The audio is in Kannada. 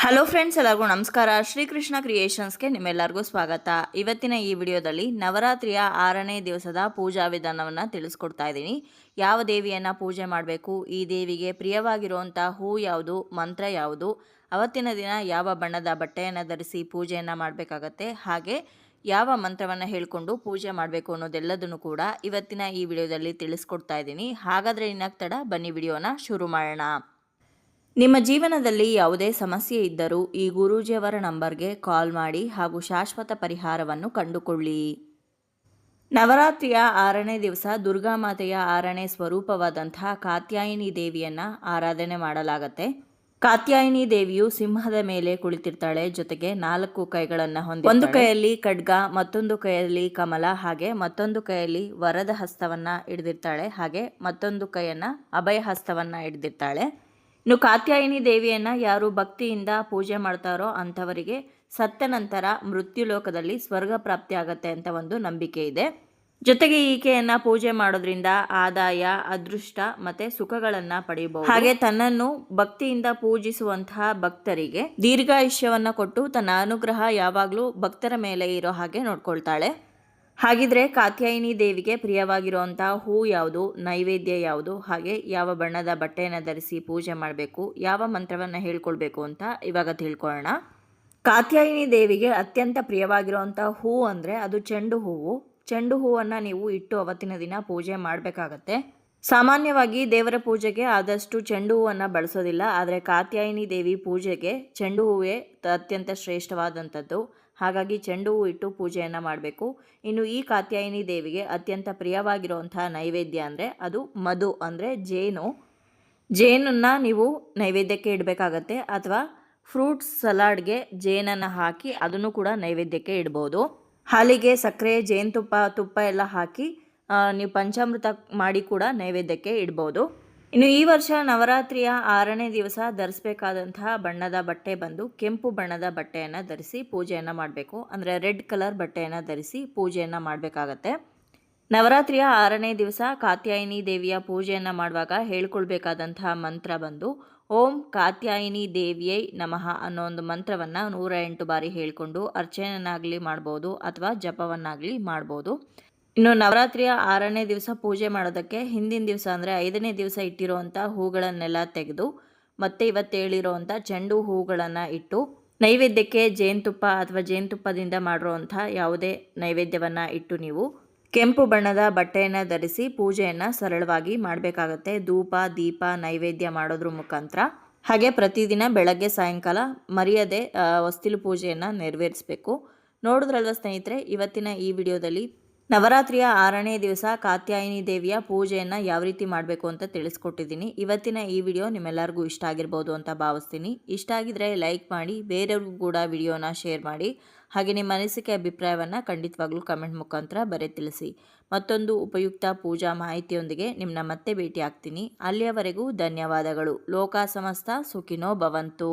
ಹಲೋ ಫ್ರೆಂಡ್ಸ್ ಎಲ್ಲರಿಗೂ ನಮಸ್ಕಾರ. ಶ್ರೀಕೃಷ್ಣ ಕ್ರಿಯೇಷನ್ಸ್ಗೆ ನಿಮ್ಮೆಲ್ಲರಿಗೂ ಸ್ವಾಗತ. ಇವತ್ತಿನ ಈ ವಿಡಿಯೋದಲ್ಲಿ ನವರಾತ್ರಿಯ ಆರನೇ ದಿವಸದ ಪೂಜಾ ವಿಧಾನವನ್ನು ತಿಳಿಸ್ಕೊಡ್ತಾ ಇದ್ದೀನಿ. ಯಾವ ದೇವಿಯನ್ನು ಪೂಜೆ ಮಾಡಬೇಕು, ಈ ದೇವಿಗೆ ಪ್ರಿಯವಾಗಿರುವಂಥ ಹೂ ಯಾವುದು, ಮಂತ್ರ ಯಾವುದು, ಅವತ್ತಿನ ದಿನ ಯಾವ ಬಣ್ಣದ ಬಟ್ಟೆಯನ್ನು ಧರಿಸಿ ಪೂಜೆಯನ್ನು ಮಾಡಬೇಕಾಗತ್ತೆ, ಹಾಗೆ ಯಾವ ಮಂತ್ರವನ್ನು ಹೇಳಿಕೊಂಡು ಪೂಜೆ ಮಾಡಬೇಕು ಅನ್ನೋದೆಲ್ಲದನ್ನು ಕೂಡ ಇವತ್ತಿನ ಈ ವಿಡಿಯೋದಲ್ಲಿ ತಿಳಿಸ್ಕೊಡ್ತಾ ಇದ್ದೀನಿ. ಹಾಗಾದರೆ ಇನ್ನಾಗ್ತಡ ತಡ, ಬನ್ನಿ ವಿಡಿಯೋನ ಶುರು ಮಾಡೋಣ. ನಿಮ್ಮ ಜೀವನದಲ್ಲಿ ಯಾವುದೇ ಸಮಸ್ಯೆ ಇದ್ದರೂ ಈ ಗುರೂಜಿಯವರ ನಂಬರ್ಗೆ ಕಾಲ್ ಮಾಡಿ ಹಾಗೂ ಶಾಶ್ವತ ಪರಿಹಾರವನ್ನು ಕಂಡುಕೊಳ್ಳಿ. ನವರಾತ್ರಿಯ ಆರನೇ ದಿವಸ ದುರ್ಗಾಮಾತೆಯ ಆರನೇ ಸ್ವರೂಪವಾದಂತಹ ಕಾತ್ಯಾಯಿನಿ ದೇವಿಯನ್ನ ಆರಾಧನೆ ಮಾಡಲಾಗತ್ತೆ. ಕಾತ್ಯಾಯಿನಿ ದೇವಿಯು ಸಿಂಹದ ಮೇಲೆ ಕುಳಿತಿರ್ತಾಳೆ, ಜೊತೆಗೆ ನಾಲ್ಕು ಕೈಗಳನ್ನು ಹೊಂದಿ ಒಂದು ಕೈಯಲ್ಲಿ ಖಡ್ಗ, ಮತ್ತೊಂದು ಕೈಯಲ್ಲಿ ಕಮಲ, ಹಾಗೆ ಮತ್ತೊಂದು ಕೈಯಲ್ಲಿ ವರದ ಹಸ್ತವನ್ನ ಹಿಡಿದಿರ್ತಾಳೆ, ಹಾಗೆ ಮತ್ತೊಂದು ಕೈಯನ್ನ ಅಭಯ ಹಸ್ತವನ್ನ ಹಿಡಿದಿರ್ತಾಳೆ. ಇನ್ನು ಕಾತ್ಯಾಯಿನಿ ದೇವಿಯನ್ನು ಯಾರು ಭಕ್ತಿಯಿಂದ ಪೂಜೆ ಮಾಡ್ತಾರೋ ಅಂಥವರಿಗೆ ಸತ್ತ ನಂತರ ಮೃತ್ಯು ಲೋಕದಲ್ಲಿ ಸ್ವರ್ಗ ಪ್ರಾಪ್ತಿ ಆಗತ್ತೆ ಅಂತ ಒಂದು ನಂಬಿಕೆ ಇದೆ. ಜೊತೆಗೆ ಈಕೆಯನ್ನ ಪೂಜೆ ಮಾಡೋದ್ರಿಂದ ಆದಾಯ, ಅದೃಷ್ಟ ಮತ್ತೆ ಸುಖಗಳನ್ನ ಪಡೆಯಬಹುದು ಹಾಗೆ ತನ್ನನ್ನು ಭಕ್ತಿಯಿಂದ ಪೂಜಿಸುವಂತಹ ಭಕ್ತರಿಗೆ ದೀರ್ಘಾಯುಷ್ಯವನ್ನ ಕೊಟ್ಟು ತನ್ನ ಅನುಗ್ರಹ ಯಾವಾಗಲೂ ಭಕ್ತರ ಮೇಲೆ ಇರೋ ಹಾಗೆ ನೋಡ್ಕೊಳ್ತಾಳೆ. ಹಾಗಿದ್ರೆ ಕಾತ್ಯಾಯಿನಿ ದೇವಿಗೆ ಪ್ರಿಯವಾಗಿರುವಂಥ ಹೂ ಯಾವುದು? ನೈವೇದ್ಯ ಯಾವುದು? ಹಾಗೆ ಯಾವ ಬಣ್ಣದ ಬಟ್ಟೆಯನ್ನು ಧರಿಸಿ ಪೂಜೆ ಮಾಡಬೇಕು? ಯಾವ ಮಂತ್ರವನ್ನು ಹೇಳ್ಕೊಳ್ಬೇಕು ಅಂತ ಇವಾಗ ತಿಳ್ಕೊಳ್ಳೋಣ. ಕಾತ್ಯಾಯಿನಿ ದೇವಿಗೆ ಅತ್ಯಂತ ಪ್ರಿಯವಾಗಿರುವಂಥ ಹೂ ಅಂದರೆ ಅದು ಚೆಂಡು ಹೂವು. ಚೆಂಡು ಹೂವನ್ನು ನೀವು ಇಟ್ಟು ಅವತ್ತಿನ ದಿನ ಪೂಜೆ ಮಾಡಬೇಕಾಗತ್ತೆ. ಸಾಮಾನ್ಯವಾಗಿ ದೇವರ ಪೂಜೆಗೆ ಆದಷ್ಟು ಚೆಂಡು ಹೂವನ್ನು ಬಳಸೋದಿಲ್ಲ. ಆದರೆ ಕಾತ್ಯಾಯಿನಿ ದೇವಿ ಪೂಜೆಗೆ ಚೆಂಡು ಹೂವೇ ಅತ್ಯಂತ ಶ್ರೇಷ್ಠವಾದಂಥದ್ದು. ಹಾಗಾಗಿ ಚೆಂಡು ಹೂ ಇಟ್ಟು ಪೂಜೆಯನ್ನು ಮಾಡಬೇಕು. ಇನ್ನು ಈ ಕಾತ್ಯಾಯಿನಿ ದೇವಿಗೆ ಅತ್ಯಂತ ಪ್ರಿಯವಾಗಿರುವಂತಹ ನೈವೇದ್ಯ ಅಂದರೆ ಅದು ಮಧು ಅಂದರೆ ಜೇನು. ಜೇನನ್ನು ನೀವು ನೈವೇದ್ಯಕ್ಕೆ ಇಡಬೇಕಾಗತ್ತೆ ಅಥವಾ ಫ್ರೂಟ್ಸ್ ಸಲಾಡ್ಗೆ ಜೇನನ್ನು ಹಾಕಿ ಅದನ್ನು ಕೂಡ ನೈವೇದ್ಯಕ್ಕೆ ಇಡ್ಬೋದು. ಹಾಲಿಗೆ ಸಕ್ಕರೆ, ಜೇನುತುಪ್ಪ, ತುಪ್ಪ ಎಲ್ಲ ಹಾಕಿ ನೀವು ಪಂಚಾಮೃತ ಮಾಡಿ ಕೂಡ ನೈವೇದ್ಯಕ್ಕೆ ಇಡ್ಬೋದು. ಇನ್ನು ಈ ವರ್ಷ ನವರಾತ್ರಿಯ ಆರನೇ ದಿವಸ ಧರಿಸಬೇಕಾದಂತಹ ಬಣ್ಣದ ಬಟ್ಟೆ ಬಂದು ಕೆಂಪು ಬಣ್ಣದ ಬಟ್ಟೆಯನ್ನು ಧರಿಸಿ ಪೂಜೆಯನ್ನು ಮಾಡಬೇಕು. ಅಂದರೆ ರೆಡ್ ಕಲರ್ ಬಟ್ಟೆಯನ್ನು ಧರಿಸಿ ಪೂಜೆಯನ್ನು ಮಾಡಬೇಕಾಗತ್ತೆ. ನವರಾತ್ರಿಯ ಆರನೇ ದಿವಸ ಕಾತ್ಯಾಯಿನಿ ದೇವಿಯ ಪೂಜೆಯನ್ನು ಮಾಡುವಾಗ ಹೇಳ್ಕೊಳ್ಬೇಕಾದಂತಹ ಮಂತ್ರ ಬಂದು, ಓಂ ಕಾತ್ಯಾಯಿನಿ ದೇವಿಯೈ ನಮಃ ಅನ್ನೋ ಒಂದು ಮಂತ್ರವನ್ನು ನೂರ ಎಂಟು ಬಾರಿ ಹೇಳಿಕೊಂಡು ಅರ್ಚನೆಯನ್ನಾಗಲಿ ಮಾಡ್ಬೋದು ಅಥವಾ ಜಪವನ್ನಾಗಲಿ ಮಾಡ್ಬೋದು. ಇನ್ನು ನವರಾತ್ರಿಯ ಆರನೇ ದಿವಸ ಪೂಜೆ ಮಾಡೋದಕ್ಕೆ ಹಿಂದಿನ ದಿವಸ ಅಂದರೆ ಐದನೇ ದಿವಸ ಇಟ್ಟಿರುವಂಥ ಹೂಗಳನ್ನೆಲ್ಲ ತೆಗೆದು ಮತ್ತೆ ಇವತ್ತು ಹೇಳಿರುವಂಥ ಚೆಂಡು ಹೂಗಳನ್ನು ಇಟ್ಟು ನೈವೇದ್ಯಕ್ಕೆ ಜೇನುತುಪ್ಪ ಅಥವಾ ಜೇನುತುಪ್ಪದಿಂದ ಮಾಡಿರುವಂಥ ಯಾವುದೇ ನೈವೇದ್ಯವನ್ನು ಇಟ್ಟು ನೀವು ಕೆಂಪು ಬಣ್ಣದ ಬಟ್ಟೆಯನ್ನು ಧರಿಸಿ ಪೂಜೆಯನ್ನು ಸರಳವಾಗಿ ಮಾಡಬೇಕಾಗತ್ತೆ. ಧೂಪ, ದೀಪ, ನೈವೇದ್ಯ ಮಾಡೋದ್ರ ಮುಖಾಂತರ. ಹಾಗೆ ಪ್ರತಿದಿನ ಬೆಳಗ್ಗೆ, ಸಾಯಂಕಾಲ ಮರೆಯದೆ ಹೊಸ್ತಿಲು ಪೂಜೆಯನ್ನು ನೆರವೇರಿಸಬೇಕು. ನೋಡಿದ್ರಲ್ವ ಸ್ನೇಹಿತರೆ, ಇವತ್ತಿನ ಈ ವಿಡಿಯೋದಲ್ಲಿ ನವರಾತ್ರಿಯ ಆರನೇ ದಿವಸ ಕಾತ್ಯಾಯಿನಿ ದೇವಿಯ ಪೂಜೆಯನ್ನು ಯಾವ ರೀತಿ ಮಾಡಬೇಕು ಅಂತ ತಿಳಿಸ್ಕೊಟ್ಟಿದ್ದೀನಿ. ಇವತ್ತಿನ ಈ ವಿಡಿಯೋ ನಿಮ್ಮೆಲ್ಲರಿಗೂ ಇಷ್ಟ ಆಗಿರ್ಬೋದು ಅಂತ ಭಾವಿಸ್ತೀನಿ. ಇಷ್ಟ ಆಗಿದ್ರೆ ಲೈಕ್ ಮಾಡಿ, ಬೇರೆಯವ್ರಿಗೂ ಕೂಡ ವಿಡಿಯೋನ ಶೇರ್ ಮಾಡಿ. ಹಾಗೆ ನಿಮ್ಮ ಅನಿಸಿಕೆ, ಅಭಿಪ್ರಾಯವನ್ನು ಖಂಡಿತವಾಗ್ಲೂ ಕಮೆಂಟ್ ಮುಖಾಂತರ ಬರೆ ತಿಳಿಸಿ. ಮತ್ತೊಂದು ಉಪಯುಕ್ತ ಪೂಜಾ ಮಾಹಿತಿಯೊಂದಿಗೆ ನಿಮ್ಮನ್ನ ಮತ್ತೆ ಭೇಟಿ ಆಗ್ತೀನಿ ಅಲ್ಲಿಯವರೆಗೂ ಧನ್ಯವಾದಗಳು. ಲೋಕ ಸಮಸ್ತ ಸುಖಿನೋ ಭವಂತು.